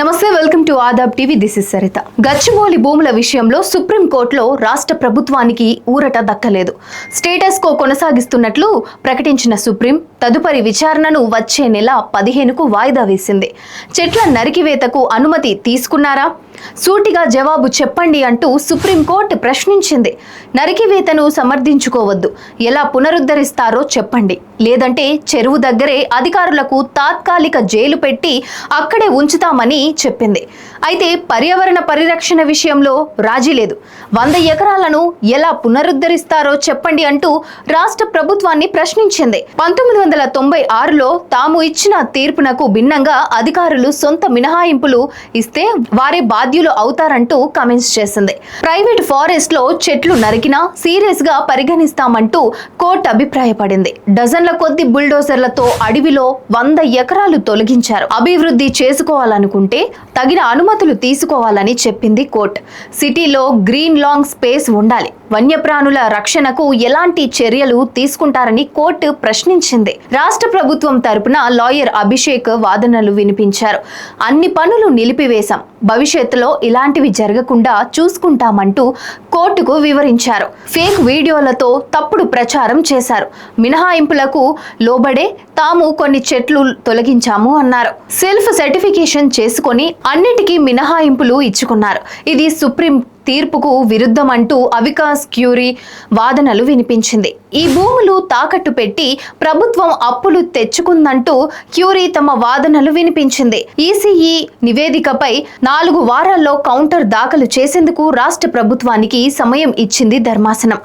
నమస్తే welcome to Aadab TV. This is Sarita. Gachibowli భూముల విషయంలో సుప్రీంకోర్టులో రాష్ట్ర ప్రభుత్వానికి ఊరట దక్కలేదు. స్టేటస్ కో కొనసాగిస్తున్నట్లు ప్రకటించిన సుప్రీం తదుపరి విచారణను వచ్చే నెల పదిహేనుకు వాయిదా వేసింది. చెట్ల నరికివేతకు అనుమతి తీసుకున్నారా? సూటిగా జవాబు చెప్పండి అంటూ సుప్రీంకోర్టు ప్రశ్నించింది. నరికివేతను సమర్థించుకోవద్దు. ఎలా పునరుద్ధరిస్తారో చెప్పండి. లేదంటే చెరువు దగ్గరే అధికారులకు తాత్కాలిక జైలు పెట్టి అక్కడే ఉంచుతామని చెప్పింది. అయితే పర్యావరణ పరిరక్షణ విషయంలో రాజీ లేదు. వంద ఎకరాలను ఎలా పునరుద్ధరిస్తారో చెప్పండి అంటూ రాష్ట్ర ప్రభుత్వాన్ని ప్రశ్నించింది. పంతొమ్మిది వందల తొంభై ఆరులో తాము ఇచ్చిన తీర్పునకు భిన్నంగా అధికారులు సొంత మినహాయింపులు ఇస్తే వారే బాధ్యులు అవుతారంటూ కమెంట్స్ చేసింది. ప్రైవేట్ ఫారెస్ట్లో చెట్లు నరికినా సీరియస్గా పరిగణిస్తామంటూ కోర్టు అభిప్రాయపడింది. డజన్ల కొద్ది బుల్డోజర్లతో అడవిలో వంద ఎకరాలు తొలగించారు. అభివృద్ధి చేసుకోవాలనుకుంటే తగిన అనుమతులు తీసుకోవాలని చెప్పింది కోర్టు. సిటీలో గ్రీన్ లాంగ్ స్పేస్ ఉండాలి. వన్యప్రాణుల రక్షణకు ఎలాంటి చర్యలు తీసుకుంటారని కోర్టు ప్రశ్నించింది. రాష్ట్ర ప్రభుత్వం తరపున లాయర్ అభిషేక్ వాదనలు వినిపించారు. అన్ని పనులు నిలిపివేశాం. భవిష్యత్ భవిష్యత్తులో ఇలాంటివి జరగకుండా చూసుకుంటామంటూ కోర్టుకు వివరించారు. ఫేక్ వీడియోలతో తప్పుడు ప్రచారం చేశారు. మినహాయింపులకు లోబడే తాము కొన్ని చెట్లు తొలగించాము అన్నారు. సెల్ఫ్ సర్టిఫికేషన్ చేసుకొని అన్నిటికీ మినహాయింపులు ఇచ్చుకున్నారు. ఇది సుప్రీం తీర్పుకు విరుద్ధమంటూ అవికాస్ క్యూరీ వాదనలు వినిపించింది. ఈ భూములు తాకట్టు పెట్టి ప్రభుత్వం అప్పులు తెచ్చుకుందంటూ క్యూరీ తమ వాదనలు వినిపించింది. ఈసీఈ నివేదికపై నాలుగు వారాల్లో కౌంటర్ దాఖలు చేసేందుకు రాష్ట్ర ప్రభుత్వానికి సమయం ఇచ్చింది ధర్మాసనం.